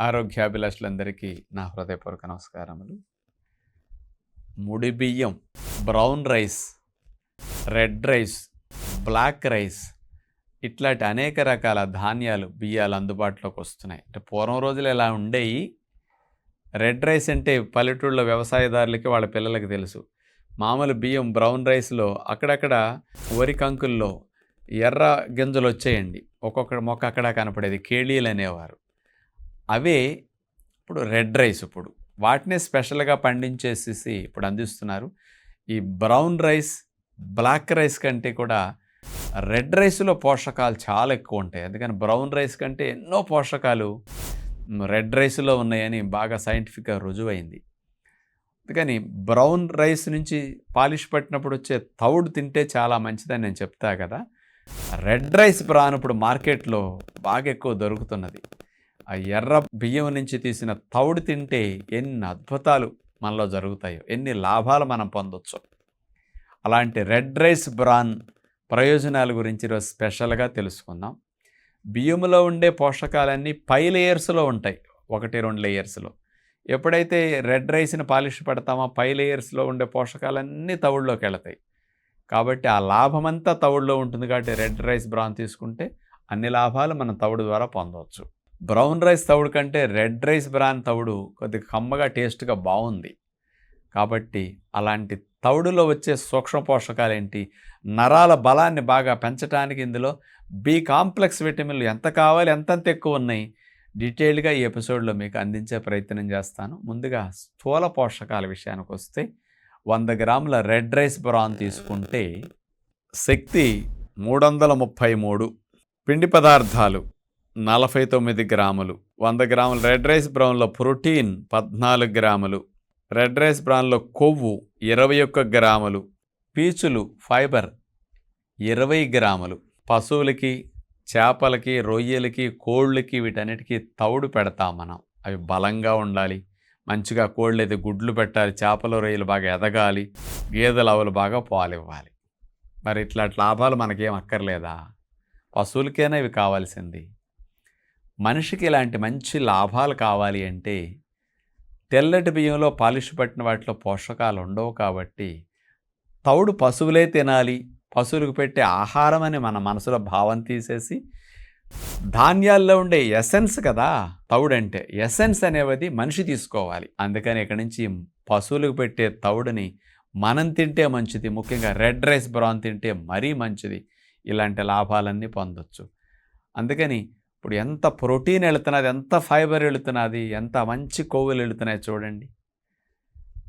ఆరోగ్యాభిలాషులందరికీ నా హృదయపూర్వక నమస్కారములు. ముడి బియ్యం brown rice red rice black rice ఇట్లాంటి అనేక రకాల ధాన్యాలు బియ్యాలు అందుబాటులోకి వస్తున్నాయి. అంటే పూర్వం రోజులు ఇలా ఉండేవి రెడ్ రైస్ అంటే పల్లెటూళ్ళలో వ్యవసాయదారులకి వాళ్ళ పిల్లలకి తెలుసు. మామూలు బియ్యం బ్రౌన్ రైస్లో అక్కడక్కడ వరి కంకుల్లో ఎర్ర గింజలు వచ్చేయండి. ఒక్కొక్క మొక్క అక్కడ కనపడేది. కేళీలు అనేవారు. అవే ఇప్పుడు రెడ్ రైస్ ఇప్పుడు వాటినే స్పెషల్గా పండించేసేసి ఇప్పుడు అందిస్తున్నారు. ఈ బ్రౌన్ రైస్ బ్లాక్ రైస్ కంటే కూడా రెడ్ రైస్లో పోషకాలు చాలా ఎక్కువ ఉంటాయి. అందుకని బ్రౌన్ రైస్ కంటే ఎన్నో పోషకాలు రెడ్ రైస్లో ఉన్నాయని బాగా సైంటిఫిక్గా రుజువైంది. అందుకని బ్రౌన్ రైస్ నుంచి పాలిష్ పట్టినప్పుడు వచ్చే తౌడు తింటే చాలా మంచిదని నేను చెప్తా కదా. రెడ్ రైస్ బ్రాన్ ఇప్పుడు మార్కెట్లో బాగా ఎక్కువ దొరుకుతున్నది. ఆ ఎర్ర బియ్యం నుంచి తీసిన తౌడు తింటే ఎన్ని అద్భుతాలు మనలో జరుగుతాయో ఎన్ని లాభాలు మనం పొందొచ్చు. అలాంటి రెడ్ రైస్ బ్రాన్ ప్రయోజనాల గురించి ఈరోజు స్పెషల్గా తెలుసుకుందాం. బియ్యంలో ఉండే పోషకాలన్నీ పై లేయర్స్లో ఉంటాయి ఒకటి రెండు లేయర్స్లో. ఎప్పుడైతే రెడ్ రైస్ని పాలిష్ పెడతామో పై లేయర్స్లో ఉండే పోషకాలన్నీ తవుడులోకి వెళతాయి. కాబట్టి ఆ లాభమంతా తవుడులో ఉంటుంది కాబట్టి రెడ్ రైస్ బ్రాన్ తీసుకుంటే అన్ని లాభాలు మనం తవుడు ద్వారా పొందవచ్చు బ్రౌన్ రైస్ తవుడు కంటే రెడ్ రైస్ బ్రాన్ తవుడు కొద్దిగా కమ్మగా టేస్ట్గా బాగుంది కాబట్టి అలాంటి తవుడులో వచ్చే సూక్ష్మ పోషకాలు ఏంటి నరాల బలాన్ని బాగా పెంచడానికి ఇందులో బి కాంప్లెక్స్ విటమిన్లు ఎంత కావాలి ఎంతంత ఎక్కువ ఉన్నాయి? డీటెయిల్డ్గా ఈ ఎపిసోడ్లో మీకు అందించే ప్రయత్నం చేస్తాను. ముందుగా స్థూల పోషకాల విషయానికి వస్తే వంద గ్రాముల రెడ్ రైస్ బ్రాన్ తీసుకుంటే శక్తి మూడు వందల ముప్పై మూడు. పిండి పదార్థాలు నలభై తొమ్మిది గ్రాములు. వంద గ్రాములు రెడ్ రైస్ బ్రౌన్లో ప్రోటీన్ పద్నాలుగు గ్రాములు. రెడ్ రైస్ బ్రౌన్లో కొవ్వు ఇరవై ఒక్క గ్రాములు. పీచులు ఫైబర్ ఇరవై గ్రాములు. పశువులకి చేపలకి రొయ్యలకి కోళ్ళకి వీటన్నిటికీ తౌడు పెడతాం మనం. అవి బలంగా ఉండాలి. మంచిగా కోళ్ళు అయితే గుడ్లు పెట్టాలి చేపలు రొయ్యలు బాగా ఎదగాలి గేదెలు ఆవులు బాగా పాలివ్వాలి. మరి ఇట్లాంటి లాభాలు మనకేం అక్కర్లేదా? పశువులకైనా ఇవి కావాల్సింది. మనిషికి ఇలాంటి మంచి లాభాలు కావాలి అంటే తెల్లటి బియ్యంలో పాలిష్ పట్టిన వాటిలో పోషకాలు ఉండవు కాబట్టి తౌడు పశువులే తినాలి. పశువులకు పెట్టే ఆహారం అని మన మనసులో భావం తీసేసి ధాన్యాల్లో ఉండే ఎసెన్స్ కదా తౌడంటే ఎసెన్స్ అనేది మనిషి తీసుకోవాలి. అందుకని ఇక్కడి నుంచి పశువులకు పెట్టే తౌడుని మనం తింటే మంచిది. ముఖ్యంగా రెడ్ రైస్ బ్రౌన్ తింటే మరీ మంచిది. ఇలాంటి లాభాలన్నీ పొందొచ్చు. అందుకని ఇప్పుడు ఎంత ప్రోటీన్ వెళుతున్నది ఎంత ఫైబర్ వెళుతున్నది ఎంత మంచి కొవ్వులు వెళుతున్నాయి చూడండి.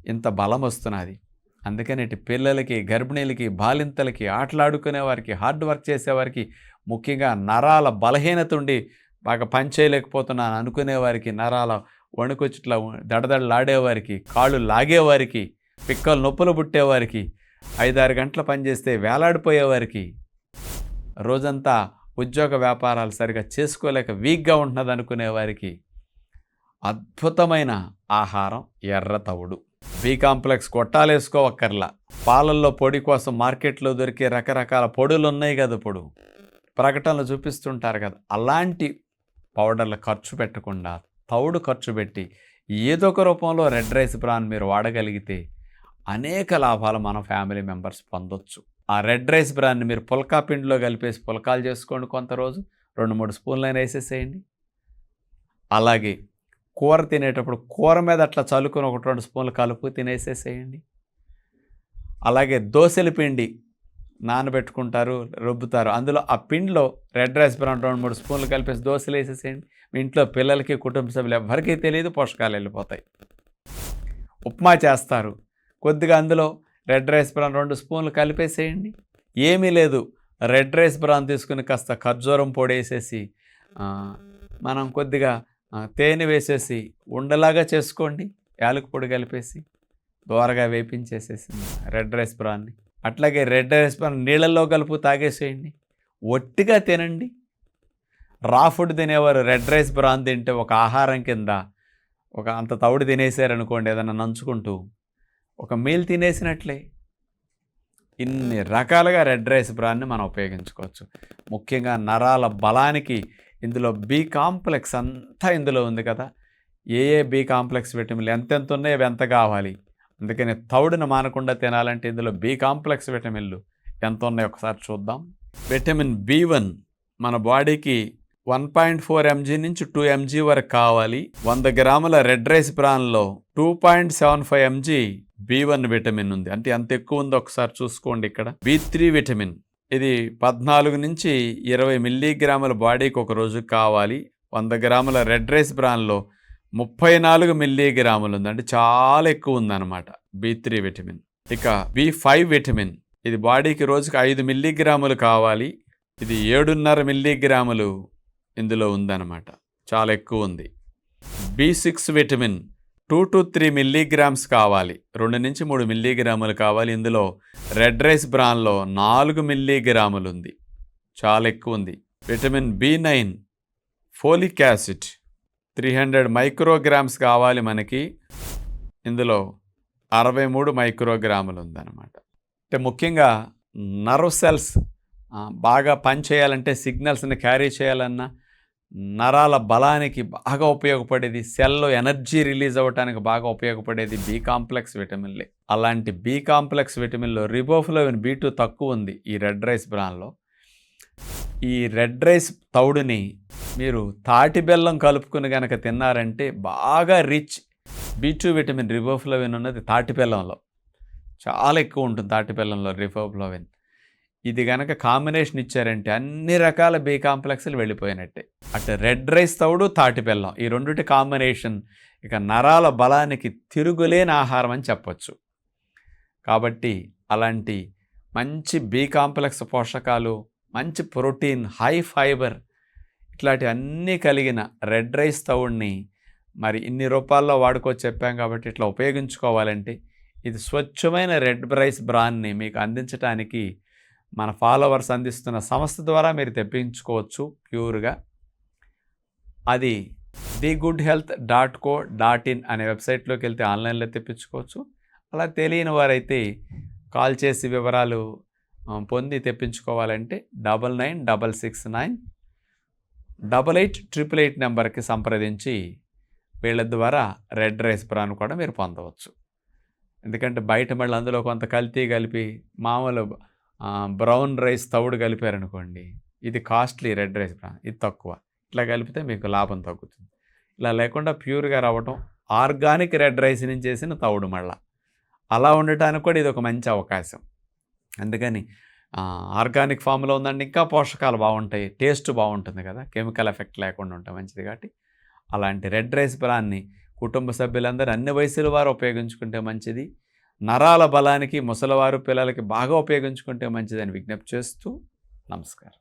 ఇంత బలం వస్తున్నది. అందుకని ఇటు పిల్లలకి గర్భిణీలకి బాలింతలకి ఆటలాడుకునే వారికి హార్డ్ వర్క్ చేసేవారికి ముఖ్యంగా నరాల బలహీనత ఉండి బాగా పని చేయలేకపోతున్నాను అనుకునే వారికి నరాల వణుకొచ్చిట్లా దడదడలాడేవారికి కాళ్ళు లాగేవారికి పిక్కలు నొప్పులు పుట్టేవారికి ఐదారు గంటల పనిచేస్తే వేలాడిపోయేవారికి రోజంతా ఉద్యోగ వ్యాపారాలు సరిగా చేసుకోలేక వీక్గా ఉంటున్నది అనుకునే వారికి అద్భుతమైన ఆహారం ఎర్ర తవుడు. బి కాంప్లెక్స్ కొట్టాలేసుకోవక్కర్లా. పాలల్లో పొడి కోసం మార్కెట్లో దొరికే రకరకాల పొడులు ఉన్నాయి కదా ఇప్పుడు ప్రకటనలు చూపిస్తుంటారు కదా. అలాంటి పౌడర్లు ఖర్చు పెట్టకుండా తౌడు ఖర్చు పెట్టి ఏదో ఒక రూపంలో రెడ్ రైస్ బ్రాన్ మీరు వాడగలిగితే అనేక లాభాలు మన ఫ్యామిలీ మెంబర్స్ పొందొచ్చు. ఆ రెడ్ రైస్ బ్రాన్ని మీరు పుల్కా పిండిలో కలిపేసి పుల్కాలు చేసుకోండి కొంత రోజు. రెండు మూడు స్పూన్లైనా వేసేసేయండి. అలాగే కూర తినేటప్పుడు కూర మీద అట్లా చల్లుకొని ఒకటి రెండు స్పూన్లు కలుపు తినేసేసేయండి. అలాగే దోశల పిండి నానబెట్టుకుంటారు రుబ్బుతారు. అందులో ఆ పిండిలో రెడ్ రైస్ బ్రౌన్ రెండు మూడు స్పూన్లు కలిపేసి దోశలు వేసేసేయండి. మీ ఇంట్లో పిల్లలకి కుటుంబ సభ్యులు ఎవరికీ తెలియదు పోషకాలు వెళ్ళిపోతాయి. ఉప్మా చేస్తారు. కొద్దిగా అందులో రెడ్ రైస్ బ్రాన్ రెండు స్పూన్లు కలిపేసేయండి. ఏమీ లేదు. రెడ్ రైస్ బ్రాన్ తీసుకుని కాస్త ఖర్జూరం పొడి వేసేసి మనం కొద్దిగా తేనె వేసేసి ఉండలాగా చేసుకోండి. యాలకు పొడి కలిపేసి దోరగా వేపించేసేసింది రెడ్ రైస్ బ్రాన్ని. అట్లాగే రెడ్ రైస్ బ్రాన్ నీళ్ళల్లో కలుపు తాగేసేయండి. ఒట్టిగా తినండి. రా ఫుడ్ తినేవారు రెడ్ రైస్ బ్రాన్ తింటే ఒక ఆహారం కింద ఒక అంత తవుడు తినేసారనుకోండి ఏదైనా నంచుకుంటూ ఒక మీల్ తినేసినట్లే. ఇన్ని రకాలుగా రెడ్ రైస్ బ్రాన్ని మనం ఉపయోగించుకోవచ్చు. ముఖ్యంగా నరాల బలానికి ఇందులో బి కాంప్లెక్స్ అంతా ఇందులో ఉంది కదా. ఏ ఏ బి కాంప్లెక్స్ విటమిన్లు ఎంతెంత ఉన్నాయి అవి ఎంత కావాలి. అందుకని తౌడును మానకుండా తినాలంటే ఇందులో బి కాంప్లెక్స్ విటమిన్లు ఎంత ఉన్నాయి ఒకసారి చూద్దాం. విటమిన్ బి వన్ మన బాడీకి one point four M G two M వరకు కావాలి. వంద గ్రాముల red rice ప్రాన్లో two point seven five M G B one ఉంది. అంటే ఎంత ఎక్కువ ఉందో ఒకసారి చూసుకోండి ఇక్కడ. B three vitamin. ఇది పద్నాలుగు నుంచి ఇరవై మిల్లీగ్రాముల బాడీకి ఒక రోజు కావాలి. వంద గ్రాముల రెడ్ రైస్ బ్రాన్లో ముప్పై నాలుగు మిల్లీగ్రాములు ఉంది. అంటే చాలా ఎక్కువ ఉందన్నమాట బి త్రీ విటమిన్. ఇక బి ఫైవ్ విటమిన్. ఇది బాడీకి రోజుకి ఐదు మిల్లీగ్రాములు కావాలి. ఇది ఏడున్నర మిల్లీగ్రాములు ఇందులో ఉందన్నమాట. చాలా ఎక్కువ ఉంది. B six vitamin two to three milligrams కావాలి. రెండు నుంచి మూడు మిల్లీగ్రాములు కావాలి. ఇందులో రెడ్ రైస్ బ్రాన్లో నాలుగు మిల్లీగ్రాములు ఉంది. చాలా ఎక్కువ ఉంది. Vitamin B nine folic acid three hundred micrograms కావాలి మనకి. ఇందులో అరవై మూడు మైక్రోగ్రాములు ఉందన్నమాట. అంటే ముఖ్యంగా నర్వ్ సెల్స్ బాగా పనిచేయాలంటే సిగ్నల్స్ని క్యారీ చేయాలన్నా నరాల బలానికి బాగా ఉపయోగపడేది సెల్లో ఎనర్జీ రిలీజ్ అవ్వడానికి బాగా ఉపయోగపడేది బి కాంప్లెక్స్ విటమిన్లే అలాంటి బి కాంప్లెక్స్ విటమిన్లో రిబోఫ్లోవిన్ బి టూ తక్కువ ఉంది ఈ రెడ్ రైస్ బ్రాన్లో. ఈ రెడ్ రైస్ తౌడుని మీరు తాటి బెల్లం కలుపుకుని కనుక తిన్నారంటే బాగా rich B two vitamin riboflavin ఉన్నది తాటి బెల్లంలో. చాలా ఎక్కువ ఉంటుంది తాటి బెల్లంలో రిబోఫ్లోవిన్. ఇది కనుక కాంబినేషన్ ఇచ్చారంటే అన్ని రకాల బి కాంప్లెక్స్లు వెళ్ళిపోయినట్టే. అటు రెడ్ రైస్ తౌడు తాటి బెల్లం. ఈ రెండుటి కాంబినేషన్ ఇక నరాల బలానికి తిరుగులేని ఆహారం అని చెప్పొచ్చు. కాబట్టి అలాంటి మంచి బి కాంప్లెక్స్ పోషకాలు మంచి ప్రోటీన్ హై ఫైబర్ ఇట్లాంటి అన్నీ కలిగిన రెడ్ రైస్ తవుడిని మరి ఇన్ని రూపాల్లో వాడుకో చెప్పాం కాబట్టి ఇట్లా ఉపయోగించుకోవాలంటే ఇది స్వచ్ఛమైన రెడ్ రైస్ బ్రాన్ని మీకు అందించడానికి మన ఫాలోవర్స్ అందిస్తున్న సంస్థ ద్వారా మీరు తెప్పించుకోవచ్చు ప్యూర్గా అది the good health dot co dot in అనే వెబ్సైట్లోకి వెళ్తే ఆన్లైన్లో తెప్పించుకోవచ్చు. అలా తెలియని వారైతే కాల్ చేసి వివరాలు పొంది తెప్పించుకోవాలంటే double nine double six nine double eight triple eight నెంబర్కి సంప్రదించి వీళ్ళ ద్వారా రెడ్ రైస్ బ్రాన్ కూడా మీరు పొందవచ్చు. ఎందుకంటే బయట మళ్ళీ అందులో కొంత కల్తీ కలిపి మామూలు బ్రౌన్ రైస్ తవుడు కలిపారనుకోండి ఇది కాస్ట్లీ రెడ్ రైస్ ఇది తక్కువ. ఇట్లా కలిపితే మీకు లాభం తగ్గుతుంది. ఇలా లేకుండా ప్యూర్గా రావటం ఆర్గానిక్ రెడ్ రైస్ నుంచి చేసిన తవుడు మళ్ళా. అలా ఉండటానికి కూడా ఇది ఒక మంచి అవకాశం. అందుకని ఆర్గానిక్ ఫామ్లో ఉందండి ఇంకా పోషకాలు బాగుంటాయి టేస్ట్ బాగుంటుంది కదా కెమికల్ ఎఫెక్ట్ లేకుండా ఉంటాయి మంచిది కాబట్టి. అలాంటి రెడ్ రైస్ ప్లాన్ని కుటుంబ సభ్యులందరూ అన్ని వయసుల వారు ఉపయోగించుకుంటే మంచిది. నరాల బలానికి ముసలివారు పిల్లలకి బాగా ఉపయోగించుకుంటే మంచిదని విజ్ఞప్తి చేస్తూ నమస్కారం.